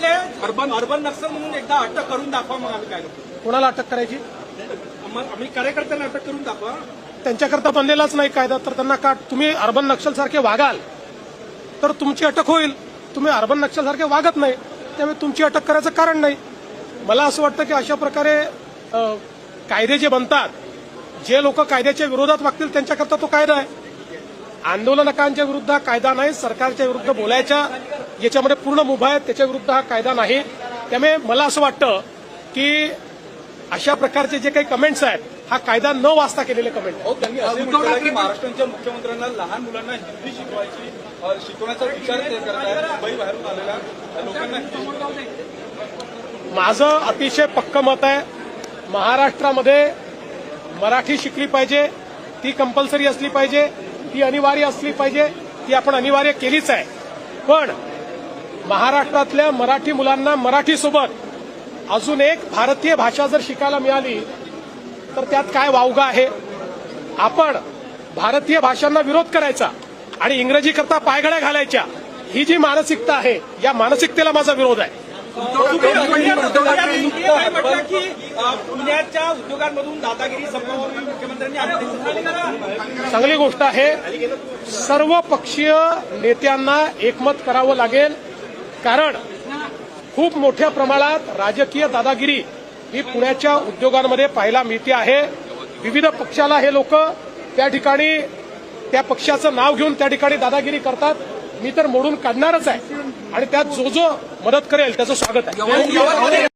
पुण्यातले urban urban Naxal म्हणून एकदा अटक करून दाखवा मग आम्ही काय करतो. कोणाला अटक करायची? मग आम्ही कार्यकर्त्यांना अटक करून दाखवा. त्यांच्याकरता बनलेलाच नाही कायदा तर त्यांना का तुम्ही अर्बन नक्षल सारखे वागाल. तर तुमची अटक होईल. तुम्ही अर्बन नक्षल सारखे वागत नाही. त्यामुळे तुमची अटक करायचं कारण नाही. मला असं वाटतं की अशा प्रकारे अ, कायदे जे बनतात जे लोक कायद्याच्या विरोधात वागतील त्यांच्याकरता तो कायदा आहे. आंदोलनकांच्या विरुद्ध हा कायदा नाही सरकारच्या विरुद्ध बोलायच्या याच्यामध्ये पूर्ण मुभा आहे त्याच्या विरुद्ध हा कायदा नाही. त्यामुळे मला असं वाटतं की अशा प्रकारचे जे काही कमेंट्स आहेत हा कायदा न वाचता केलेले कमेंट हो त्यांनी असे म्हटलं की महाराष्ट्राच्या मुख्यमंत्र्यांना लहान मुलांना हिंदी शिकवायची शिकवण्याचा विचार ते करत आहेत. मुंबई बाहेरून आलेल्या लोकांना हिंदी माझं अतिशय पक्क मत आहे महाराष्ट्रामध्ये मराठी शिकली पाहिजे ती कंपल्सरी असली पाहिजे ती अनिवार्य असली पाहिजे ती आपण अनिवार्य केलीच आहे. पण महाराष्ट्रातल्या मराठी मुलांना मराठीसोबत अजून एक भारतीय भाषा जर शिकायला मिळाली तर त्यात काय वावगा आहे? आपण भारतीय भाषांना विरोध करायचा आणि इंग्रजीकरता पायघड्या घालायच्या ही जी मानसिकता आहे या मानसिकतेला माझा विरोध आहे. म्हटलं की पुण्याच्या उद्योगांमधून दादागिरी संपवून मुख्यमंत्र्यांनी चांगली गोष्ट आहे. सर्व पक्षीय नेत्यांना एकमत करावं लागेल. कारण खूप मोठ्या प्रमाणात राजकीय दादागिरी ही पुण्याच्या उद्योगांमध्ये पाहायला मिळते आहे. विविध पक्षाला हे लोक त्या ठिकाणी त्या पक्षाचं नाव घेऊन त्या ठिकाणी दादागिरी करतात. मी तर मोडून काढणारच आहे. आणि त्यात जो जो मदत करेल त्याचं स्वागत आहे.